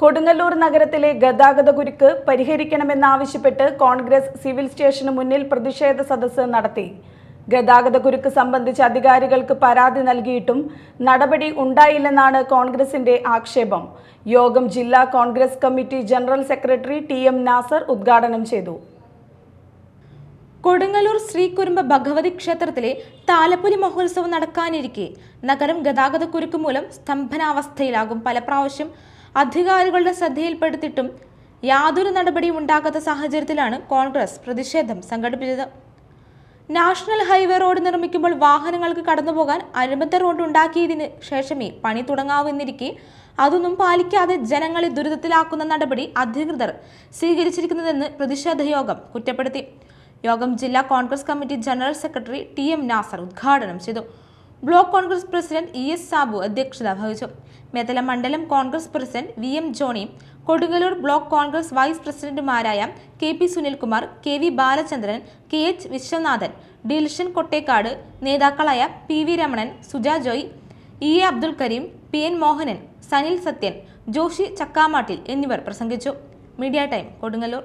കൊടുങ്ങല്ലൂർ നഗരത്തിലെ ഗതാഗത കുരുക്ക് പരിഹരിക്കണമെന്നാവശ്യപ്പെട്ട് കോൺഗ്രസ് സിവിൽ സ്റ്റേഷന് മുന്നിൽ പ്രതിഷേധ സദസ്സ് നടത്തി. ഗതാഗത കുരുക്ക് സംബന്ധിച്ച് അധികാരികൾക്ക് പരാതി നൽകിയിട്ടും നടപടി ഉണ്ടായില്ലെന്നാണ് കോൺഗ്രസിന്റെ ആക്ഷേപം. യോഗം ജില്ലാ Congress committee general secretary T M Nasar ഉദ്ഘാടനം ചെയ്തു. കൊടുങ്ങല്ലൂർ ശ്രീകുരുമ്പ ഭഗവതി ക്ഷേത്രത്തിലെ താലപ്പൊലി മഹോത്സവം നടക്കാനിരിക്കെ. നഗരം ഗതാഗത കുരുക്ക് മൂലം സ്തംഭനാവസ്ഥയിലാകും പല പ്രാവശ്യം അധികാരികളുടെ ശ്രദ്ധയിൽപ്പെടുത്തിയിട്ടും യാതൊരു നടപടിയും ഉണ്ടാകാത്ത സാഹചര്യത്തിലാണ് കോൺഗ്രസ് പ്രതിഷേധം സംഘടിപ്പിച്ചത്. നാഷണൽ ഹൈവേ റോഡ് നിർമ്മിക്കുമ്പോൾ വാഹനങ്ങൾക്ക് കടന്നുപോകാൻ അനുബന്ധ റോഡ് ഉണ്ടാക്കിയതിന് ശേഷമേ പണി തുടങ്ങാവെന്നിരിക്കെ അതൊന്നും പാലിക്കാതെ ജനങ്ങളെ ദുരിതത്തിലാക്കുന്ന നടപടി അധികൃതർ സ്വീകരിച്ചിരിക്കുന്നതെന്ന് പ്രതിഷേധ യോഗം കുറ്റപ്പെടുത്തി. യോഗം ജില്ലാ Congress committee general secretary T M Nasar ഉദ്ഘാടനം ചെയ്തു. Block Congress president E S Sabu അധ്യക്ഷത വഹിച്ചു. മേത്തല മണ്ഡലം കോൺഗ്രസ് പ്രസിഡന്റ് വി എം ജോണിയും കൊടുങ്ങല്ലൂർ ബ്ലോക്ക് കോൺഗ്രസ് വൈസ് പ്രസിഡന്റുമാരായ K P Sunilkumar K V Balachandran K H Viswanathan Dilshan Kottekkad നേതാക്കളായ P V Ramanan Suja Joy E A Abdul Kareem P N Mohanan Sanil Sathyan Joshy Chakkamattil എന്നിവർ പ്രസംഗിച്ചു. Media time Kodungallur.